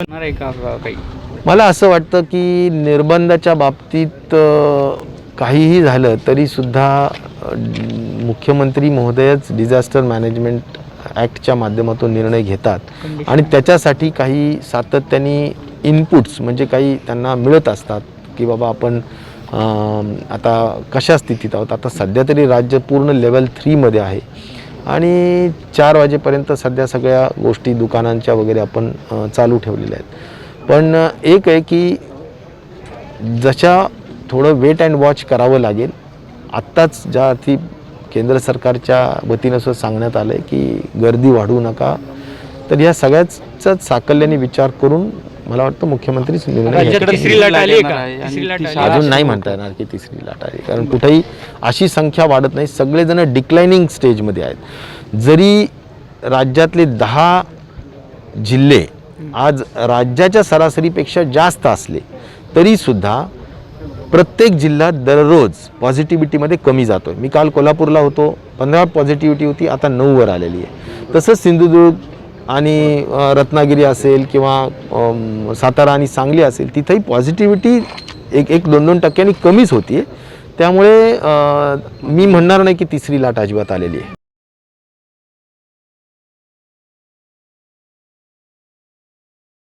आहे का काही? मला असं वाटतं की निर्बंधाच्या बाबतीत काहीही झालं तरीसुद्धा मुख्यमंत्री महोदयच डिझास्टर मॅनेजमेंट ॲक्टच्या माध्यमातून निर्णय घेतात. आणि त्याच्यासाठी काही सातत्याने इनपुट्स म्हणजे काही त्यांना मिळत असतात की बाबा आपण आता कशा स्थितीत आहोत? आता सध्या तरी राज्य पूर्ण लेवल थ्रीमध्ये आहे. आणि चार वाजेपर्यंत सध्या सगळ्या गोष्टी दुकानांच्या वगैरे आपण चालू ठेवलेल्या आहेत. पण एक आहे की जशा थोडं वेट अँड वॉच करावं लागेल आत्ताच ज्या अर्थी केंद्र सरकारच्या वतीनं असं सांगण्यात आलं आहे की गर्दी वाढवू नका तर या सगळ्याचाच साकल्याने विचार करून मला वाटतं मुख्यमंत्रीच निर्णय राज्यात घेतील. तिसरी लाट आली आहे येणार का आहे आणि तिसरी लाट ती आली. शाळा- आहे? अजून नाही म्हणता येणार की तिसरी लाट आली. कारण कुठेही अशी संख्या वाढत नाही. सगळेजण डिक्लायनिंग स्टेजमध्ये आहेत. जरी राज्यातले दहा जिल्हे आज राज्याच्या सरासरीपेक्षा जास्त असले तरीसुद्धा प्रत्येक जिल्हा दररोज पॉझिटिव्हिटीमध्ये कमी जातो आहे मी काल कोल्हापूरला होतो. पंधरा पॉझिटिव्हिटी होती. आता नऊवर आलेली आहे. तसंच सिंधुदुर्ग आणि रत्नागिरी असेल किंवा सातारा आणि सांगली असेल तिथंही पॉझिटिव्हिटी एक एक दोन दोन टक्क्यांनी कमीच होती त्यामुळे मी म्हणणार नाही की तिसरी लाट अजिबात आलेली आहे.